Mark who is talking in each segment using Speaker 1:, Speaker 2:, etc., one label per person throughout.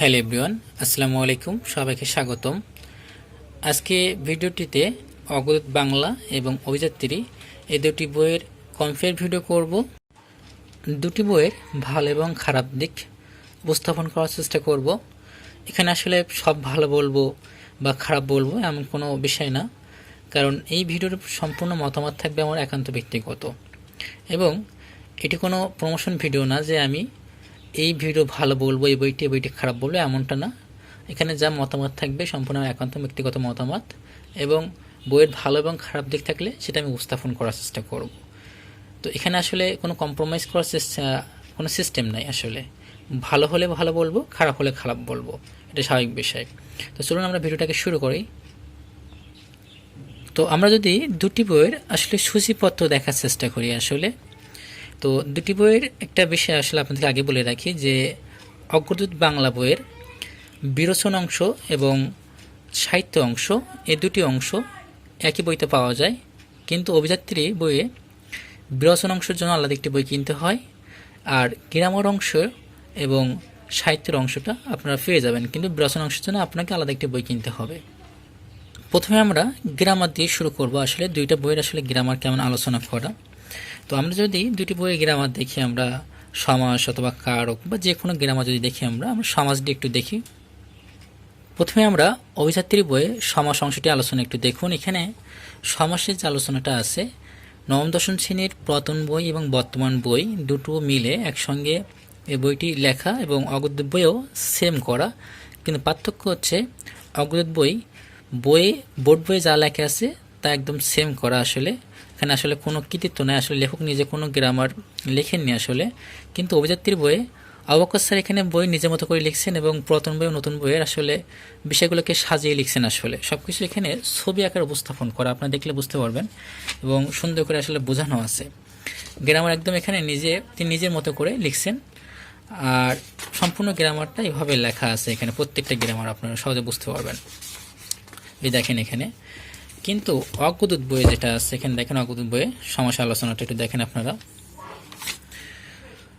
Speaker 1: Hello everyone, আসসালামু আলাইকুম, সবাইকে স্বাগতম। আজকে ভিডিওটিতে অগ্রত বাংলা এবং অভিযাত্রী এই দুটি বইয়ের কম্পেয়ার ভিডিও করব। দুটি বইয়ের ভালো এবং খারাপ দিক উপস্থাপন করার চেষ্টা করব। এখানে আসলে সব ভালো বলব বা খারাপ বলব এমন কোনো বিষয় না, কারণ এই ভিডিওর সম্পূর্ণ মতামত থাকবে আমার একান্ত ব্যক্তিগত। এবং এটি কোনো প্রমোশন ভিডিও না যে আমি এই ভিডিও ভালো বলব, এই বইটি এই বইটি খারাপ বলব এমনটা না। এখানে যা মতামত থাকবে সম্পূর্ণ একান্ত ব্যক্তিগত মতামত এবং বইয়ের ভালো এবং খারাপ দিক থাকলে সেটা আমি উপস্থাপন করার চেষ্টা করব। তো এখানে আসলে কোনো কম্প্রোমাইজ করার কোনো সিস্টেম নাই আসলে। ভালো হলে ভালো বলব, খারাপ হলে খারাপ বলব, এটা স্বাভাবিক বিষয়। তো চলুন আমরা ভিডিওটাকে শুরু করি। তো আমরা যদি দুটি বইয়ের আসলে সূচিপত্র দেখার চেষ্টা করি আসলে। তো দুটি বইয়ের একটা বিষয় আসলে আপনাদেরকে আগে বলে রাখি যে অগ্রদূত বাংলা বইয়ের বিরোচন অংশ এবং সাহিত্য অংশ, এ দুটি অংশ একই বইতে পাওয়া যায়। কিন্তু অভিযাত্রী বইয়ে বিরোচন অংশের জন্য আলাদা একটি বই কিনতে হয় আর গ্রামর অংশ এবং সাহিত্যের অংশটা আপনারা পেয়ে যাবেন। কিন্তু বিরোচন অংশের জন্য আপনাকে আলাদা একটি বই কিনতে হবে। প্রথমে আমরা গ্রামার দিয়ে শুরু করব। আসলে দুইটা বইয়ের আসলে গ্রামার কেমন আলোচনা করা। তো আমরা যদি দুটি বইয়ের গ্রামার দেখি, আমরা সমাস অথবা কারক বা যে কোনো গ্রামার যদি দেখি আমরা আমরা সমাজ দিয়ে একটু দেখি। প্রথমে আমরা অভিযাত্রী বইয়ে সমাস অংশটি আলোচনা একটু দেখুন। এখানে সমাসের যে আলোচনাটা আছে, নবম দশম শ্রেণির প্রথম বই এবং বর্তমান বই দুটো মিলে একসঙ্গে এই বইটি লেখা এবং অগ্রদূত বইও সেম করা। কিন্তু পার্থক্য হচ্ছে, অগ্রদূত বই, বইয়ে বোর্ড বইয়ে যা লেখা আছে তা একদম সেম করা আসলে। এখানে আসলে কোনো কৃতিত্ব নেই। আসলে লেখক নিজে কোনো গ্রামার লেখেননি আসলে। কিন্তু অভিযাত্রীর বইয়ে অবকাশ স্যার এখানে বই নিজের মতো করে লিখছেন এবং পুরাতন বই নতুন বইয়ের আসলে বিষয়গুলোকে সাজিয়ে লিখছেন আসলে। সব কিছু এখানে ছবি আকার উপস্থাপন করা, আপনারা দেখলে বুঝতে পারবেন এবং সুন্দর করে আসলে বোঝানো আছে। গ্রামার একদম এখানে নিজে, তিনি নিজের মতো করে লিখছেন। আর সম্পূর্ণ গ্রামারটা এভাবে লেখা আছে এখানে, প্রত্যেকটা গ্রামার আপনারা সহজে বুঝতে পারবেন। এই দেখেন এখানে। কিন্তু অগ্রদূত বইয়ে যেটা আছে এখানে দেখেন অগ্রদূত বইয়ে সমস্যা আলোচনাটা একটু দেখেন আপনারা।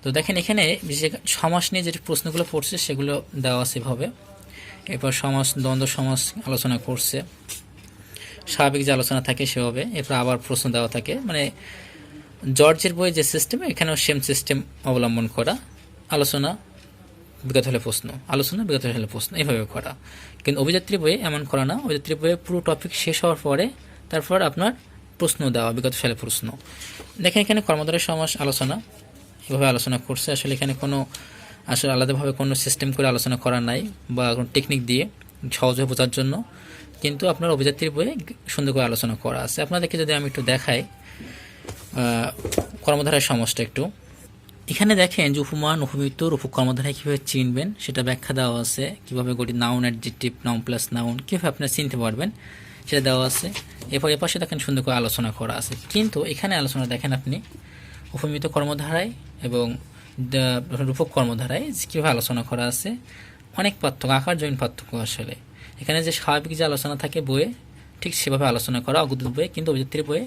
Speaker 1: তো দেখেন এখানে যে সমাস নিয়ে যে প্রশ্নগুলো পড়ছে, সেগুলো দেওয়া আছে এভাবে। এরপর সমাস, দ্বন্দ্ব সমাস আলোচনা করছে। স্বাভাবিক যে আলোচনা থাকে সেভাবে। এরপর আবার প্রশ্ন দেওয়া থাকে। মানে জর্জের বইয়ে যে সিস্টেম এখানেও সেম সিস্টেম অবলম্বন করা। আলোচনা বিগত হলে প্রশ্ন, আলোচনা বিগত হলে প্রশ্ন এইভাবে করা। কিন্তু অভিযাত্রী বইয়ে এমন করা না, অভিযাত্রী বইয়ে পুরো টপিক শেষ হওয়ার পরে তারপর আপনার প্রশ্ন দেওয়া বিগত সালে প্রশ্ন। দেখেন এখানে কর্মধারের সমাস, আলোচনা। এভাবে আলোচনা করছে, আসলে এখানে কোনো, আসলে আলাদাভাবে কোনো সিস্টেম করে আলোচনা করা নাই বা কোনো টেকনিক দিয়ে সহজে বোঝার জন্য। কিন্তু আপনার অভিযাত্রীর বইয়ে সুন্দর করে আলোচনা করা আছে। আপনাদেরকে যদি আমি একটু দেখাই কর্মধারের সমাজটা একটু। এখানে দেখেন যে উপমান উপমিত রূপক কর্মধারায় কীভাবে চিনবেন, সেটা ব্যাখ্যা দেওয়া আছে। কীভাবে গটি noun adjective noun plus noun কীভাবে আপনারা চিনতে পারবেন, সেটা দেওয়া আছে। এরপর এপাশে দেখেন সুন্দর করে আলোচনা করা আছে। কিন্তু এখানে আলোচনা দেখেন আপনি, উপমিত কর্মধারায় এবং রূপক কর্মধারায় কীভাবে আলোচনা করা আছে। অনেক পার্থক্য, আকার, জৈন পার্থক্য আসলে। এখানে যে স্বাভাবিক যে আলোচনা থাকে বইয়ে, ঠিক সেভাবে আলোচনা করা অগ্রদূত বইয়ে, কিন্তু অভিযাত্রী বইয়ে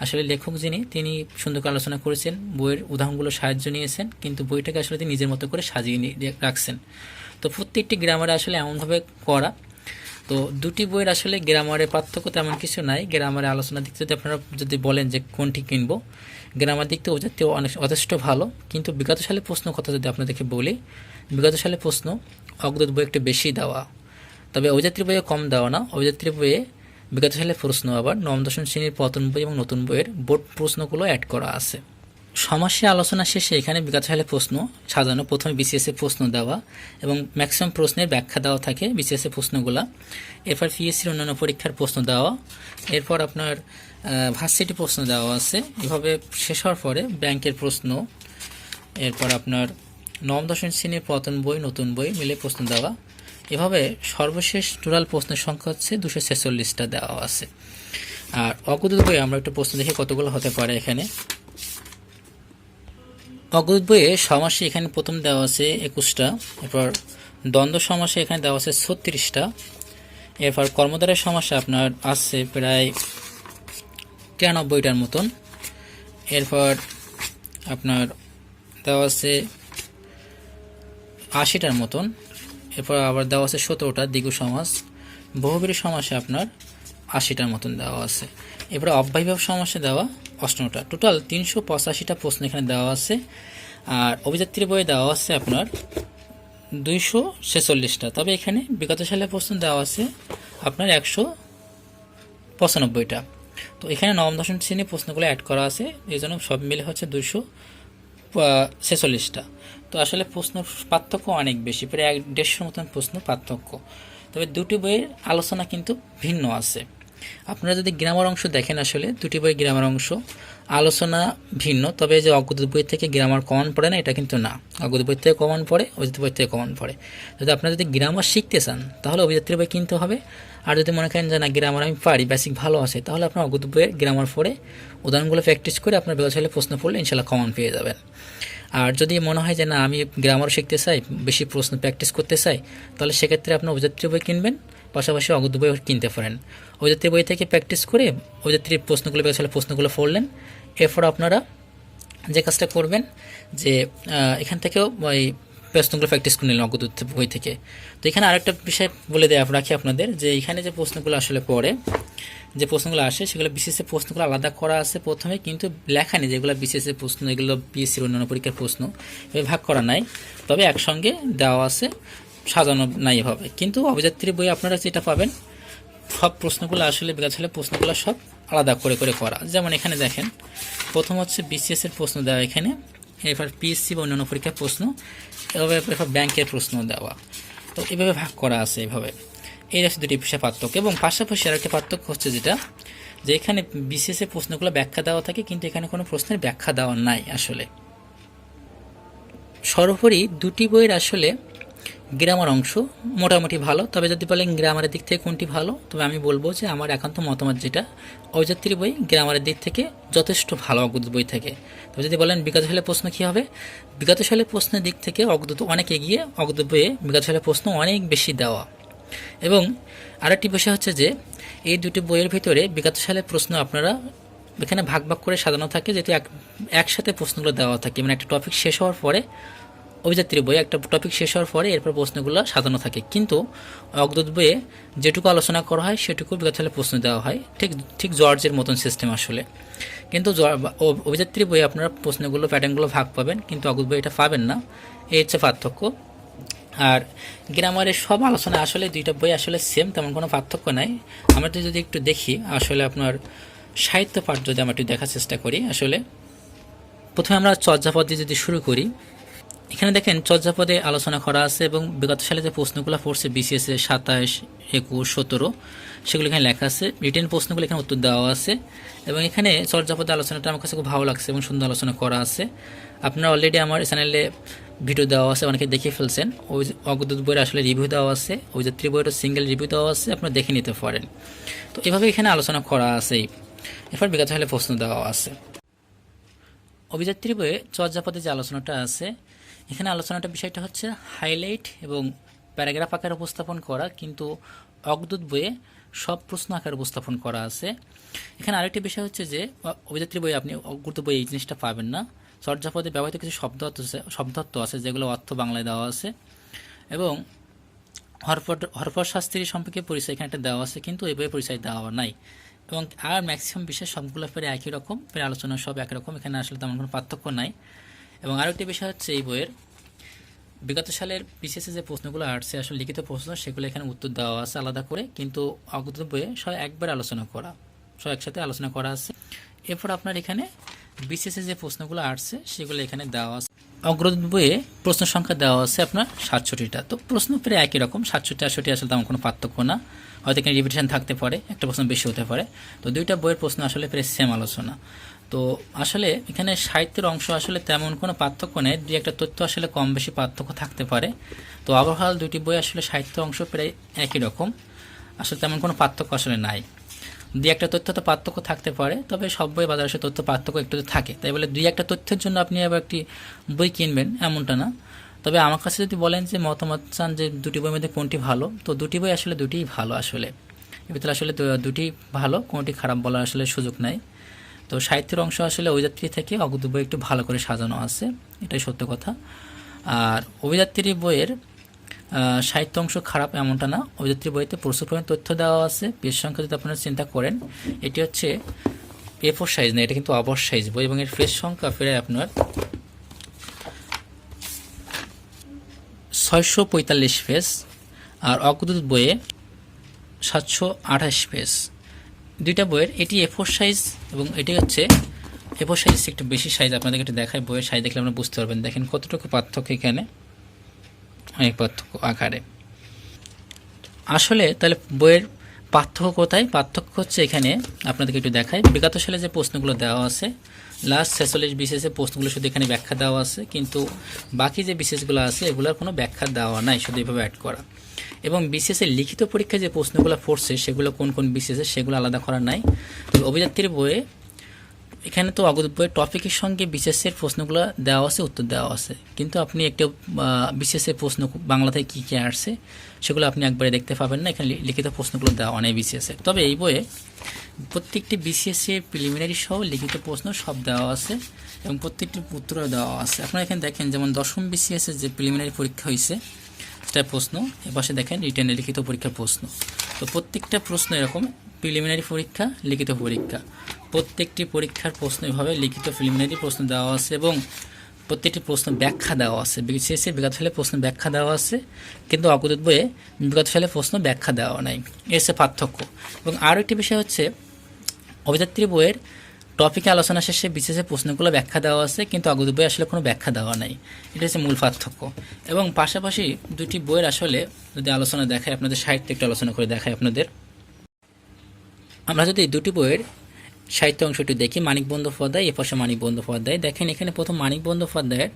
Speaker 1: আসলে লেখক যিনি, তিনি সুন্দর করে আলোচনা করেছেন, বইয়ের উদাহরণগুলো সাহায্য নিয়েছেন, কিন্তু বইটাকে আসলে তিনি নিজের মতো করে সাজিয়ে রাখছেন। তো প্রত্যেকটি গ্রামারে আসলে এমনভাবে করা। তো দুটি বইয়ের আসলে গ্রামারের পার্থক্য তেমন কিছু নাই। গ্রামারে আলোচনা দিক যদি আপনারা যদি বলেন যে কোনটি কিনবো, গ্রামার দিক থেকে ওজাতে অনেক, যথেষ্ট ভালো। কিন্তু বিগত সালে প্রশ্ন কথা যদি আপনাদেরকে বলি বিগত সালে প্রশ্ন অগ্রত বই একটু বেশি দেওয়া। তবে অভিযাত্রী বইয়ে কম দেওয়া না। অভিযাত্রী বইয়ে বিগত সালে প্রশ্ন আবার নবম, দশম শ্রেণির পতন বই এবং নতুন বইয়ের বোর্ড প্রশ্নগুলো অ্যাড করা আছে। সমস্যা আলোচনা শেষে এখানে বিগত সালে প্রশ্ন, সাজানো প্রথমে বিসিএস এ প্রশ্ন দেওয়া এবং ম্যাক্সিমাম প্রশ্নের ব্যাখ্যা দেওয়া থাকে বিসিএস এ প্রশ্নগুলা। এরপর পিএসসির অন্যান্য পরীক্ষার প্রশ্ন দেওয়া। এরপর আপনার ভার্সিটি প্রশ্ন দেওয়া আছে। এভাবে শেষ হওয়ার পরে ব্যাংকের প্রশ্ন, এরপর আপনার নবম, দশম শ্রেণির পতন বই, নতুন বই মিলে প্রশ্ন দেওয়া। এভাবে সর্বশেষ টোটাল প্রশ্নের সংখ্যা হচ্ছে দুশো ছেচল্লিশটা দেওয়া আছে। আর অগ্রদূত বইয়ে আমরা একটু প্রশ্ন দেখি কতগুলো হতে পারে এখানে। অগ্রদূত বইয়ে সমাসে এখানে প্রথম দেওয়া আছে একুশটা, এরপর দ্বন্দ্ব সমাসে এখানে দেওয়া আছে ছত্রিশটা, এরপর কর্মধারের সমাসে আপনার আছে প্রায় তিরানব্বইটার মতন, এরপর আপনার দেওয়া আছে আশিটার মতন এরপর আবার দেওয়া আছে সতেরোটা দ্বিগু সমাস। বহুবীর সমাসে আপনার আশিটার মতন দেওয়া আছে। এরপরে অব্যয়ভাব সমাসে দেওয়া অষ্টমটা। টোটাল তিনশো পঁচাশিটা প্রশ্ন এখানে দেওয়া আছে। আর অভিযাত্রী বইয়ে দেওয়া আছে আপনার দুইশো ছেচল্লিশটা। তবে এখানে বিগত সালে প্রশ্ন দেওয়া আছে আপনার একশো পঁচানব্বইটা। তো এখানে নবম, দশম শ্রেণির প্রশ্নগুলো অ্যাড করা আছে। এই জন্য সব মিলে হচ্ছে দুইশো ছেচল্লিশটা তো আসলে প্রশ্ন পার্থক্য অনেক বেশি, প্রায় এক দেড়শোর মতন প্রশ্ন পার্থক্য। তবে দুটি বইয়ের আলোচনা কিন্তু ভিন্ন আছে। আপনারা যদি গ্রামার অংশ দেখেন আসলে, দুটি বই গ্রামার অংশ, আলোচনা ভিন্ন, তবে যে অগ্রদূত বই থেকে গ্রামার কমন পড়ে না, এটা কিন্তু না। অগ্রদূত বই থেকে কমন পড়ে অভিজিৎ বই থেকে কমন পড়ে। যদি আপনারা যদি গ্রামার শিখতে চান, তাহলে অভিযাত্রী বই কিনতে হবে। আর যদি মনে করেন যে না, গ্রামার আমি পারি বেসিক ভালো আছে, তাহলে আপনার অগ্রদূত বইয়ের গ্রামার পড়ে উদাহরণগুলো প্র্যাকটিস করে আপনার বেগছালে প্রশ্ন পড়লে ইনশাল্লাহ কমন পেয়ে যাবেন। আর যদি মনে হয় যে না, আমি গ্রামার শিখতে চাই, বেশি প্রশ্ন প্র্যাকটিস করতে চাই, তাহলে সেক্ষেত্রে আপনি অভিযাত্রী বই কিনবেন, পাশাপাশি অগদ্য বই কিনতে পারেন। অভিযাত্রী বই থেকে প্র্যাকটিস করে অভিযাত্রীর প্রশ্নগুলো বেগছালে প্রশ্নগুলো পড়লেন। এরপর আপনারা যে কাজটা করবেন, যে এখান থেকেও ওই প্রশ্নগুলো প্র্যাকটিস করে নিলেন অগ্রদূত বই থেকে। তো এখানে আরেকটা বিষয় বলে দেয়, রাখি আপনাদের যে এখানে যে প্রশ্নগুলো আসলে পড়ে, যে প্রশ্নগুলো আসে সেগুলো বিসিএসের প্রশ্নগুলো আলাদা করা আছে প্রথমে, কিন্তু লেখা নেই যেগুলো বিসিএসের প্রশ্ন, এগুলো বিএসসির অন্যান্য পরীক্ষার প্রশ্ন, এভাবে ভাগ করা নাই। তবে একসঙ্গে দেওয়া আছে, সাজানো নাই এভাবে। কিন্তু অভিযাত্রী বই আপনারা যেটা পাবেন, সব প্রশ্নগুলো আসলে বিকাশ হলে প্রশ্নগুলো সব আলাদা করে করে করা। যেমন এখানে দেখেন, প্রথম হচ্ছে বিসিএস এর প্রশ্ন দেওয়া এখানে। এরপর পিএসসি বা অন্যান্য পরীক্ষার প্রশ্ন, এভাবে এরপর ব্যাংকের প্রশ্ন দেওয়া। তো এভাবে ভাগ করা আছে এভাবে। এই হচ্ছে দুটি পেশা পার্থক্য এবং পাশাপাশি আরেকটা পার্থক্য হচ্ছে যেটা, যে এখানে বিশেষে প্রশ্নগুলো ব্যাখ্যা দেওয়া থাকে, কিন্তু এখানে কোনো প্রশ্নের ব্যাখ্যা দেওয়া নাই আসলে। সর্বোপরি দুটি বইয়ের আসলে গ্রামার অংশ মোটামুটি ভালো। তবে যদি বলেন গ্রামারের দিক থেকে কোনটি ভালো, তবে আমি বলব যে আমার একান্ত মতামত যেটা অজাত্রী বই গ্রামারের দিক থেকে যথেষ্ট ভালো অগ্রত বই থেকে। তবে যদি বলেন বিগত সালের প্রশ্ন কী হবে? বিগত সালের প্রশ্নের দিক থেকে অগ্রত অনেক এগিয়ে অগ্রত বইয়ে বিগত সালের প্রশ্ন অনেক বেশি দেওয়া। এবং আরেকটি বিষয় হচ্ছে যে, এই দুটি বইয়ের ভিতরে বিগত সালের প্রশ্ন আপনারা এখানে ভাগ ভাগ করে সাজানো থাকে, যেহেতু এক, একসাথে প্রশ্নগুলো দেওয়া থাকে। মানে একটা টপিক শেষ হওয়ার পরে অভিযাত্রী বইয়ে একটা টপিক শেষ হওয়ার পরে এরপর প্রশ্নগুলো সাজানো থাকে। কিন্তু অগ্রদূত বইয়ে যেটুকু আলোচনা করা হয়, সেটুকু বিগত প্রশ্ন দেওয়া হয়। ঠিক ঠিক জর্জের মতন সিস্টেম আসলে। কিন্তু অভিযাত্রী বইয়ে আপনারা প্রশ্নগুলো প্যাটার্নগুলো ভাগ পাবেন, কিন্তু অগ্রদূত বই এটা পাবেন না। এই হচ্ছে পার্থক্য। আর গ্রামারের সব আলোচনা আসলে দুইটা বই আসলে সেম তেমন কোনো পার্থক্য নাই। আমরা যদি একটু দেখি, আসলে আপনার সাহিত্য পাঠ যদি আমরা একটু দেখার চেষ্টা করি, আসলে প্রথমে আমরা চর্যাপদ দিয়ে যদি শুরু করি এখানে দেখেন চর্যাপদে আলোচনা করা আছে এবং বিগত সালে যে প্রশ্নগুলো পড়ছে বিসিএস এ সাতাশ, একুশ, সতেরো, সেগুলো এখানে লেখা আছে। রিটেন প্রশ্নগুলো এখানে উত্তর দেওয়া আছে এবং এখানে চর্যাপদে আলোচনাটা আমার কাছে খুব ভালো লাগছে এবং সুন্দর আলোচনা করা আছে। আপনারা অলরেডি আমার চ্যানেলে ভিডিও দেওয়া আছে, অনেকে দেখে ফেলছেন। ওই অগ্রদূত বইয়ের আসলে রিভিউ দেওয়া আছে, ওই যে বইয়েরও সিঙ্গেল রিভিউ দেওয়া আছে, আপনারা দেখে নিতে পারেন। তো এভাবে এখানে আলোচনা করা আছে। এরপর বিগত সালে প্রশ্ন দেওয়া আছে। অভিযাত্রী বইয়ে চর্যাপদে যে আলোচনাটা আছে এখানে আলোচনাটা বিষয়টা হচ্ছে হাইলাইট এবং প্যারাগ্রাফ আকারে উপস্থাপন করা, কিন্তু অগ্রদূত বইয়ে সব প্রশ্ন আকারে উপস্থাপন করা আছে। এখানে আরেকটি বিষয় হচ্ছে যে, অভিযাত্রী বইয়ে আপনি অগ্রদূত বই এই জিনিসটা পাবেন না। চর্যাপদে ব্যবহৃত কিছু শব্দার্থ আছে শব্দার্থ আছে, যেগুলো অর্থ বাংলায় দেওয়া আছে। এবং হরপট হরপট শাস্ত্রী সম্পর্কে পরিচয় এখানে একটা দেওয়া আছে, কিন্তু এই বইয়ে পরিচয় দেওয়া নাই। এবং আর ম্যাক্সিমাম বিষয় সবগুলো প্রায় একই রকম প্রায় আলোচনা সব একই রকম, এখানে আসলে তেমন কোনো পার্থক্য নাই। এবং আরেকটি বিষয় হচ্ছে এই বইয়ের, বিগত সালের বিশেষে যে প্রশ্নগুলো আসছে, আসলে লিখিত প্রশ্ন, সেগুলো এখানে উত্তর দেওয়া আছে আলাদা করে, কিন্তু অগ্রত বইয়ে সব একবার আলোচনা করা সব একসাথে আলোচনা করা আছে। এরপর আপনার এখানে বিশেষে যে প্রশ্নগুলো আসছে, সেগুলো এখানে দেওয়া আছে। অগ্রদূত বইয়ে প্রশ্ন সংখ্যা দেওয়া আছে আপনার সাতষট্টিটা। তো প্রশ্ন প্রায় একই রকম, সাতষট্টি, আটষট্টি আসলে তেমন কোনো পার্থক্য না। হয়তো এখানে রিপিটেশন থাকতে পারে, একটা প্রশ্ন বেশি হতে পারে। তো দুইটা বইয়ের প্রশ্ন আসলে প্রায় সেম আলোচনা। তো আসলে এখানে সাহিত্যের অংশ আসলে তেমন কোনো পার্থক্য নেই। দুই একটা তথ্য আসলে কম বেশি পার্থক্য থাকতে পারে। তো ওভারঅল দুটি বই আসলে সাহিত্য অংশ প্রায় একই রকম। আসলে তেমন কোনো পার্থক্য আসলে নাই। দুই একটা তথ্য তো পার্থক্য থাকতে পারে, তবে সব বই বাজারে আসলে তথ্য পার্থক্য একটু থাকে। তাই বলে দুই একটা তথ্যের জন্য আপনি আবার একটি বই কিনবেন, এমনটা না। তবে আমার কাছে যদি বলেন যে মতামত চান যে দুটি বইয়ের মধ্যে কোনটি ভালো, তো দুটি বই আসলে দুটিই ভালো আসলে। এর ভিতরে আসলে দুটি ভালো, কোনটি খারাপ বলার আসলে সুযোগ নাই। তো সাহিত্যের অংশ আসলে অভিযাত্রী থেকে অগ্রদূত বই একটু ভালো করে সাজানো আছে, এটাই সত্য কথা। আর অভিযাত্রী বইয়ের সাহিত্য অংশ খারাপ এমনটা না, অভিযাত্রী বইতে প্রচুর পরিমাণ তথ্য দেওয়া আছে, পেজ সংখ্যা যদি আপনারা চিন্তা করেন, এটি হচ্ছে এ ফোর সাইজ না, এটা কিন্তু অবর সাইজ বই এবং এর পেজ সংখ্যা ফেরে আপনার ছয়শো পঁয়তাল্লিশ পেজ, আর অগ্রদূত বইয়ে সাতশো আঠাশ পেজ। দুইটা বইয়ের, এটি এ ফোর সাইজ এবং এটি হচ্ছে এ ফোর সাইজ একটু বেশি সাইজ আপনাদেরকে একটু দেখায় বইয়ের সাইজ দেখলে আপনারা বুঝতে পারবেন। দেখেন কতটুকু পার্থক্য এখানে, অনেক পার্থক্য আকারে। আসলে তাহলে বইয়ের পার্থক্য কোথায়? পার্থক্য হচ্ছে এখানে, আপনাদেরকে একটু দেখাই। বিগত সালে যে প্রশ্নগুলো দেওয়া আছে লাস্ট ছেচল্লিশ বিশেষে প্রশ্নগুলো শুধু এখানে ব্যাখ্যা দেওয়া আছে, কিন্তু বাকি যে বিশেষগুলো আছে, এগুলোর কোনো ব্যাখ্যা দেওয়া নাই, শুধু এভাবে অ্যাড করা। এবং বিশেষে লিখিত পরীক্ষায় যে প্রশ্নগুলো পড়ছে, সেগুলো কোন কোন বিশেষে সেগুলো আলাদা করা নাই। তবে অভিযাত্রীর বইয়ে এখানে তো অগত বইয়ের টপিকের সঙ্গে বিশেষের প্রশ্নগুলো দেওয়া আছে, উত্তর দেওয়া আছে। কিন্তু আপনি একটা বিশেষের প্রশ্ন বাংলা থেকে কী কী আসছে, সেগুলো আপনি একবারে দেখতে পাবেন না। এখানে লিখিত প্রশ্নগুলো দেওয়া নেই বিসিএসের তবে এই বইয়ে প্রত্যেকটি বিসিএসের প্রিলিমিনারি সহ লিখিত প্রশ্ন সব দেওয়া আছে এবং প্রত্যেকটি উত্তরও দেওয়া আছে। আপনারা এখানে দেখেন যেমন দশম বিসিএসের যে প্রিলিমিনারি পরীক্ষা হয়েছে সেটা প্রশ্ন এপাশে দেখেন রিটার্নে লিখিত পরীক্ষার প্রশ্ন। তো প্রত্যেকটা প্রশ্ন এরকম প্রিলিমিনারি পরীক্ষা, লিখিত পরীক্ষা। প্রত্যেকটি পরীক্ষার প্রশ্ন এভাবে লিখিত প্রিলিমিনারি প্রশ্ন দেওয়া আছে এবং প্রত্যেকটি প্রশ্ন ব্যাখ্যা দেওয়া আছে। বিশেষে বিগত সালে প্রশ্ন ব্যাখ্যা দেওয়া আছে, কিন্তু অগ্রদূত বইয়ে বিগত সালে প্রশ্ন ব্যাখ্যা দেওয়া নাই। এসে পার্থক্য। এবং আরও একটি বিষয় হচ্ছে, অভিযাত্রী বইয়ের টপিকে আলোচনা শেষে বিশেষে প্রশ্নগুলো ব্যাখ্যা দেওয়া আছে, কিন্তু অগ্রদূত বইয়ে আসলে কোনো ব্যাখ্যা দেওয়া নাই। এটা হচ্ছে মূল পার্থক্য। এবং পাশাপাশি দুটি বইয়ের আসলে যদি আলোচনা দেখায় আপনাদের সাহিত্য একটু আলোচনা করে দেখায় আপনাদের। আমরা যদি দুটি বইয়ের সাহিত্য অংশটি দেখি, মানিক বন্দ্যোপাধ্যায়, এ পাশে মানিক বন্দ্যোপাধ্যায়। দেখেন, এখানে প্রথম মানিক বন্দ্যোপাধ্যায়ের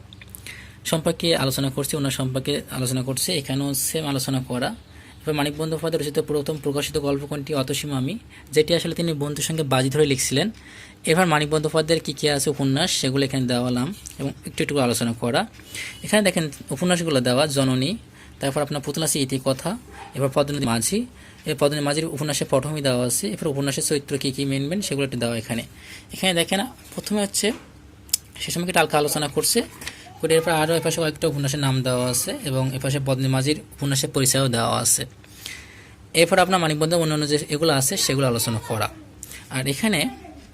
Speaker 1: সম্পর্কে আলোচনা করছে, ওনার সম্পর্কে আলোচনা করছে। এখানেও সেম আলোচনা করা। মানিক বন্দ্যোপাধ্যায় রচিত প্রথম প্রকাশিত গল্প কোনটি অতসীম আমি, যেটি আসলে তিনি বন্ধুর সঙ্গে বাজি ধরে লিখছিলেন। এবার মানিক বন্দ্যোপাধ্যায়ের কী কী আছে উপন্যাস, সেগুলো এখানে দেওয়ালাম এবং একটু একটু আলোচনা করা। এখানে দেখেন উপন্যাসগুলো দেওয়া, জননী, তারপর আপনার পুতলাসী ইতিকথা, এবার পদ্মনদী মাঝি। এই পদ্মনদী মাঝির উপন্যাসে পটভূমি দেওয়া আছে, এরপর উপন্যাসের চরিত্র কী কী মেনবেন সেগুলো একটু দেওয়া এখানে। এখানে দেখেন, প্রথমে হচ্ছে, সে সময় একটু আলোচনা করছে। করে এরপর আরও এপাশে কয়েকটা উপন্যাসের নাম দেওয়া আছে এবং এপাশে পদ্মী মাঝির উপন্যাসের পরিচয়ও দেওয়া আছে। এরপর আপনার মানিকবন্ধ অন্যান্য যে এগুলো আছে সেগুলো আলোচনা করা। আর এখানে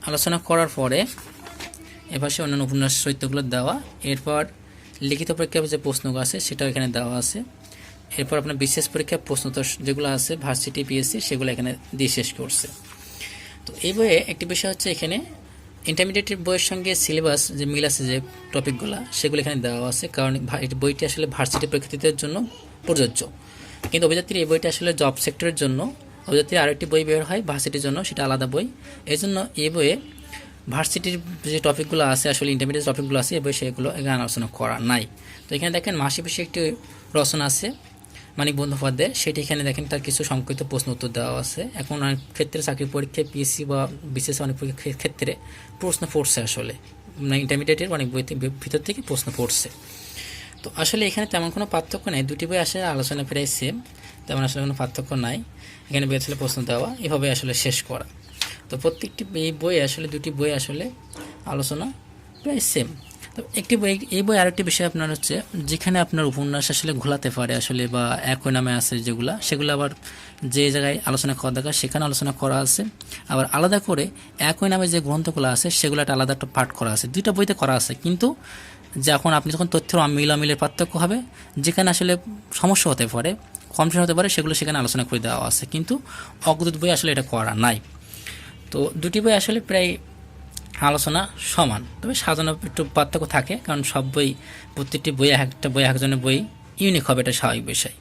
Speaker 1: আলোচনা করার পরে এপাশে অন্যান্য উপন্যাস চরিত্রগুলো দেওয়া। এরপর লিখিত পরীক্ষার যে প্রশ্নগুলো আছে সেটাও এখানে দেওয়া আছে। এরপর আপনার বিশেষ পরীক্ষার প্রশ্ন তো যেগুলো আছে, ভার্সিটি, পিএসসি, সেগুলো এখানে দিয়ে শেষ করছে। তো এই বইয়ে একটি বিষয় হচ্ছে এখানে ইন্টারমিডিয়েটের বইয়ের সঙ্গে সিলেবাস যে মিল আছে যে টপিকগুলো সেগুলো এখানে দেওয়া আছে। কারণ এই বইটি আসলে ভার্সিটি পরীক্ষার্থীদের জন্য প্রযোজ্য। কিন্তু অভিযাত্রীর এই বইটি আসলে জব সেক্টরের জন্য, অভিযাত্রীর আরেকটি বই বের হয় ভার্সিটির জন্য, সেটা আলাদা বই। এই জন্য এই বইয়ে ভার্সিটির যে টপিকগুলো আছে, আসলে ইন্টারমিডিয়েট টপিকগুলো আছে, এই বই সেগুলো এখানে আলোচনা করা নাই। তো এখানে দেখেন মাসি পিসে একটি রচনা আছে। মানিক বন্দ্যোপাধ্যায়, সেটি এখানে দেখেন তার কিছু সংক্ষিপ্ত প্রশ্ন উত্তর দেওয়া আছে। এখন অনেক ক্ষেত্রে চাকরি পরীক্ষায় পিএসসি বা বিশেষ অনেক পরীক্ষার ক্ষেত্রে প্রশ্ন পড়ছে আসলে। মানে ইন্টারমিডিয়েটের অনেক বই ভিতর থেকে প্রশ্ন পড়ছে। তো আসলে এখানে তেমন কোনো পার্থক্য নেই। দুটি বই আসলে আলোচনা প্রায় সেম তেমন আসলে কোনো পার্থক্য নাই। এখানে আসলে প্রশ্ন দেওয়া, এভাবে আসলে শেষ করা। তো প্রত্যেকটি এই বই আসলে, দুটি বই আসলে আলোচনা প্রায় সেম তো একটি বই, এই বই আরেকটি বিষয় আপনার হচ্ছে, যেখানে আপনার উপন্যাস আসলে ঘোলাতে পারে আসলে বা একই নামে আছে যেগুলা, সেগুলো আবার যে জায়গায় আলোচনা করা দরকার, সেখানে আলোচনা করা আছে। আবার আলাদা করে একই নামে যে গ্রন্থগুলো আছে, সেগুলো একটা আলাদা একটা পাঠ করা আছে। দুইটা বইতে করা আছে, কিন্তু যখন আপনি যখন তথ্যের অমিল অমিলের পার্থক্য হবে, যেখানে আসলে সমস্যা হতে পারে কনফিউশন হতে পারে, সেগুলো সেখানে আলোচনা করে দেওয়া আছে। কিন্তু অগ্রদূত বই আসলে এটা করা নাই। তো দুটি বই আসলে প্রায় আলোচনা সমান। তবে সাজানো একটু পার্থক্য থাকে, কারণ সব বই, প্রত্যেকটি বই একটা বই একজনের বই ইউনিক হবে, এটা স্বাভাবিক বিষয়।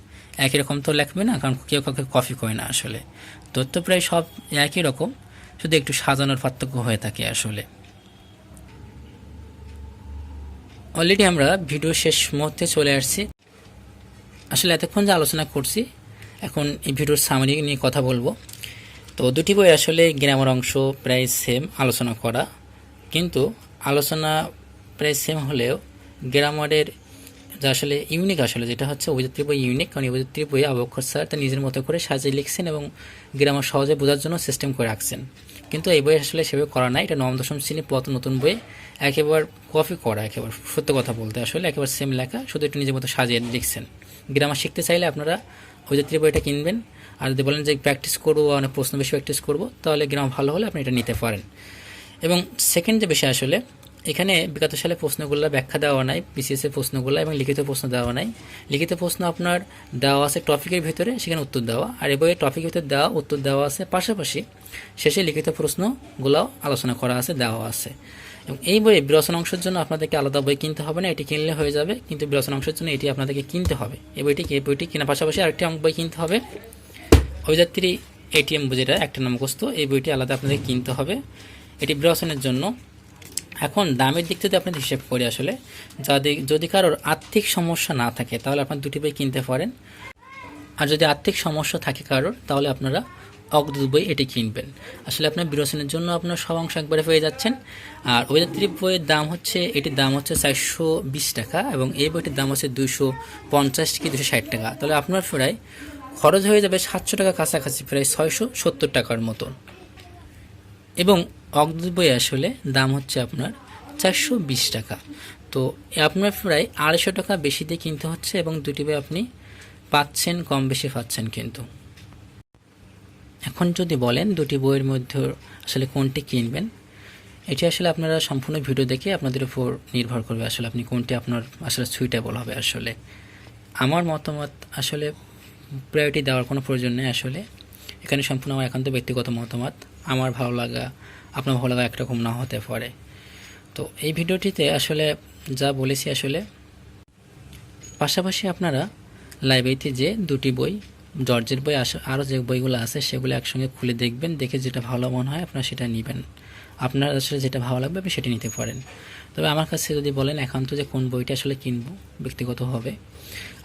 Speaker 1: একই রকম তো লেখবে না, কারণ কেউ কাউকে কপি করে না আসলে। তথ্য প্রায় সব একই রকম, শুধু একটু সাজানোর পার্থক্য হয়ে থাকে আসলে। অলরেডি আমরা ভিডিও শেষ মুহূর্তে চলে আসছি। আসলে এতক্ষণ যে আলোচনা করছি, এখন এই ভিডিওর সামারি নিয়ে কথা বলব। তো দুটি বই আসলে গ্রামের অংশ প্রায় সেম আলোচনা করা। কিন্তু আলোচনা প্রায় সেম হলেও গ্রামারের যা আসলে ইউনিক আসলে, যেটা হচ্ছে অভিযাত্রী বই ইউনিক কারণ অভিযাত্রী বই আবক্ষর স্যার তা নিজের মতো করে সাজিয়ে লিখছেন এবং গ্রামার সহজে বোঝার জন্য সিস্টেম করে রাখছেন। কিন্তু এই বই আসলে সেভাবে করা নাই। এটা নবম, দশম শ্রেণি পত নতুন বই। একেবারে কপি করা, একেবারে সত্য কথা বলতে আসলে, একেবারে সেম লেখা, শুধু একটু নিজের মতো সাজিয়ে লিখছেন। গ্রামার শিখতে চাইলে আপনারা অভিযাত্রী বইটা কিনবেন। আর যদি বলেন যে প্র্যাকটিস করব অনেক প্রশ্ন বেশি প্র্যাকটিস করব, তাহলে গ্রামার ভালো হলে আপনি এটা নিতে পারেন। এবং সেকেন্ড যে বিষয় আসলে, এখানে বিগত সালে প্রশ্নগুলো ব্যাখ্যা দেওয়া নাই বিসিএস এর প্রশ্নগুলো এবং লিখিত প্রশ্ন দেওয়া নাই। লিখিত প্রশ্ন আপনার দেওয়া আছে টপিকের ভিতরে, সেখানে উত্তর দেওয়া। আর এ বইয়ের টপিকের ভিতরে দেওয়া, উত্তর দেওয়া আছে পাশাপাশি শেষে লিখিত প্রশ্নগুলো আলোচনা করা আছে, দেওয়া আছে। এবং এই বইয়ে বিরসন অংশের জন্য আপনাদেরকে আলাদা বই কিনতে হবে না, এটি কিনলে হয়ে যাবে, কিন্তু বিরসন অংশের জন্য এটি আপনাদেরকে কিনতে হবে। এই বইটি এই বইটি কেনার পাশাপাশি আরেকটি বই কিনতে হবে। অভিযাত্রী এটিএম যেটা একটা নাম এই বইটি আলাদা আপনাদের কিনতে হবে। এটি বিরসনের জন্য। এখন দামের দিক থেকে আপনাদের হিসেব করি আসলে, যদি যদি কারোর আর্থিক সমস্যা না থাকে, তাহলে আপনার দুটি বই কিনতে পারেন। আর যদি আর্থিক সমস্যা থাকে কারোর, তাহলে আপনারা অগ্রদূত বই এটি কিনবেন। আসলে আপনার বিরোচনের জন্য আপনার সব অংশ একবারে পেয়ে যাচ্ছেন। আর অভিযাত্রী বইয়ের দাম হচ্ছে, এটির দাম হচ্ছে চারশো বিশ টাকা এবং এই বইটির দাম হচ্ছে দুশো পঞ্চাশ কি দুশো ষাট টাকা। তাহলে আপনার প্রায় খরচ হয়ে যাবে সাতশো টাকা কাছাকাছি, প্রায় ছয়শো সত্তর টাকার মতন। এবং অগ্রদূত বই আসলে দাম হচ্ছে আপনার চারশো বিশ টাকা। তো আপনার প্রায় আড়াইশো টাকা বেশি দিয়ে কিনতে হচ্ছে এবং দুটি বই আপনি পাচ্ছেন, কম বেশি পাচ্ছেন কিন্তু। এখন যদি বলেন দুটি বইয়ের মধ্যে আসলে কোনটি কিনবেন, এটি আসলে আপনারা সম্পূর্ণ ভিডিও দেখে আপনাদের উপর নির্ভর করবে আসলে আপনি কোনটি আপনার আসলে সুইটেবল হবে আসলে। আমার মতামত আসলে প্রায়োরিটি দেওয়ার কোনো প্রয়োজন নেই আসলে। এখানে সম্পূর্ণ আমার একান্ত ব্যক্তিগত মতামত। আমার ভালো লাগা আপনার ভালো লাগা একরকম না হতে পারে। তো এই ভিডিওটিতে আসলে যা বলেছি আসলে, পাশাপাশি আপনারা লাইব্রেরিতে যে দুটি বই, জর্জের বই আরও যে বইগুলো আছে সেগুলো একসঙ্গে খুলে দেখবেন, দেখে যেটা ভালো মনে হয় আপনারা সেটা নেবেন। আপনার আসলে যেটা ভালো লাগবে আপনি সেটা নিতে পারেন। তবে আমার কাছে যদি বলেন একান্ত যে কোন বইটা আসলে কিনবো, ব্যক্তিগতভাবে,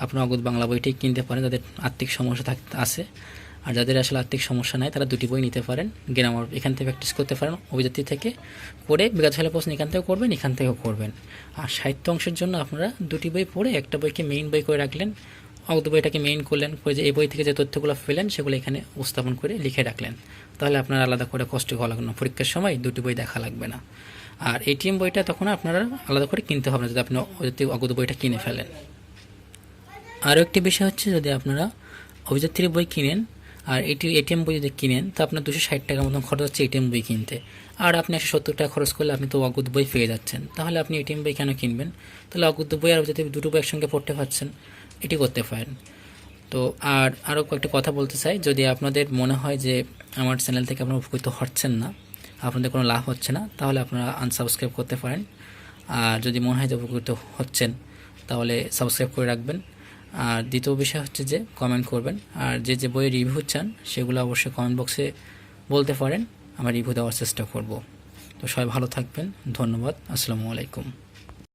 Speaker 1: আপনার অগত বাংলা বইটাই কিনতে পারেন যাদের আর্থিক সমস্যা থাক আছে। আর যাদের আসলে আর্থিক সমস্যা নাই, তারা দুটি বই নিতে পারেন গ্রামার এখান থেকে প্র্যাকটিস করতে পারেন, অভিজাতি থেকে করে বিগত সালে প্রশ্ন এখান থেকেও করবেন, এখান থেকেও করবেন। আর সাহিত্য অংশের জন্য আপনারা দুটি বই পড়ে একটা বইকে মেইন বই করে রাখলেন, অগত বইটাকে মেইন করলেন, করে যে এই বই থেকে যে তথ্যগুলো পেলেন, সেগুলো এখানে উপস্থাপন করে লিখে রাখলেন। তাহলে আপনার আলাদা করে কষ্ট হওয়া লাগবে না, পরীক্ষার সময় দুটি বই দেখা লাগবে না। আর এটিএম বইটা তখন আপনারা আলাদা করে কিনতে হবে না, যদি আপনি যদি অগত বইটা কিনে ফেলেন। আরও একটি বিষয় হচ্ছে যদি আপনারা অভিযাত্রী বই কিনেন আর এটি এটিএম বই যদি কিনেন, তো আপনার দুশো ষাট টাকার মতন খরচ হচ্ছে এটিএম বই কিনতে। আর আপনি একশো সত্তর টাকা খরচ করলে আপনি তো অগুদ বই পেয়ে যাচ্ছেন। তাহলে আপনি এটিএম বই কেন কিনবেন? তাহলে অগুদ বই আর যদি দুটো বই একসঙ্গে পড়তে পারছেন, এটি করতে পারেন। তো আর আরও কয়েকটি কথা বলতে চাই। যদি আপনাদের মনে হয় যে আমার চ্যানেল থেকে আপনারা উপকৃত হচ্ছেন না, আপনাদের কোনো লাভ হচ্ছে না, তাহলে আপনারা আনসাবস্ক্রাইব করতে পারেন। আর যদি মনে হয় যে উপকৃত হচ্ছেন, তাহলে সাবস্ক্রাইব করে রাখবেন। আর দ্বিতীয় বিষয় হচ্ছে যে কমেন্ট করবেন। আর যে যে বইয়ের রিভিউ চান, সেগুলো অবশ্যই কমেন্ট বক্সে বলতে পারেন। আমরা রিভিউ দেওয়ার চেষ্টা করব। তো সবাই ভালো থাকবেন। ধন্যবাদ। আসসালামু আলাইকুম।